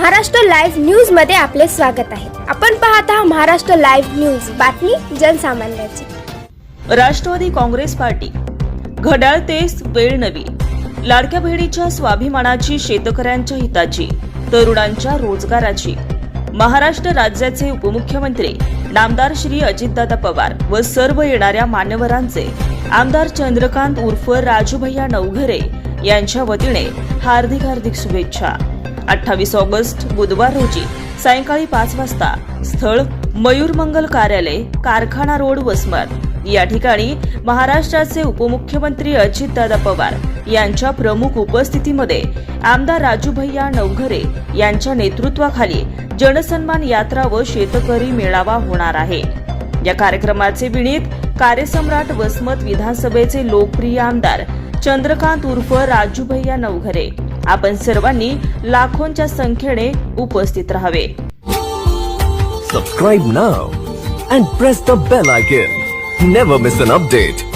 Maharashtra live न्यूजमध्ये आपले स्वागत आहे. आपण पाहत आहात महाराष्ट्र लाईव्ह न्यूज. बातमी जनसामान्याची. राष्ट्रवादी काँग्रेस पार्टी. घड्याळ तेच वेळ नवी. लाडक्या बहिणीच्या स्वाभिमानाची शेतकऱ्यांच्या हिताची तरुणांच्या रोजगाराची. महाराष्ट्र राज्याचे उपमुख्यमंत्री नामदार श्री अजितदादा पवार व सर्व येणाऱ्या मान्यवरांचे आमदार चंद्रकांत उर्फ राजूभैया नवघरे यांच्या वतीने हार्दिक हार्दिक शुभेच्छा. अठ्ठावीस ऑगस्ट बुधवार रोजी सायंकाळी पाच वाजता स्थळ मयूरमंगल कार्यालय कारखाना रोड वसमत. या ठिकाणी महाराष्ट्राचे उपमुख्यमंत्री अजितदादा पवार यांच्या प्रमुख उपस्थितीमध्ये आमदार राजूभैया नवघरे यांच्या नेतृत्वाखाली जनसन्मान यात्रा व शेतकरी मेळावा होणार आहे. या कार्यक्रमाचे विणीत कार्यसम्राट वसमत विधानसभेचे लोकप्रिय आमदार चंद्रकांत उर्फ राजूभैया नवघरे आपण सर्वांनी लाखोंच्या संख्येने उपस्थित राहावे. सबस्क्राईब ना and press the bell I can never miss an update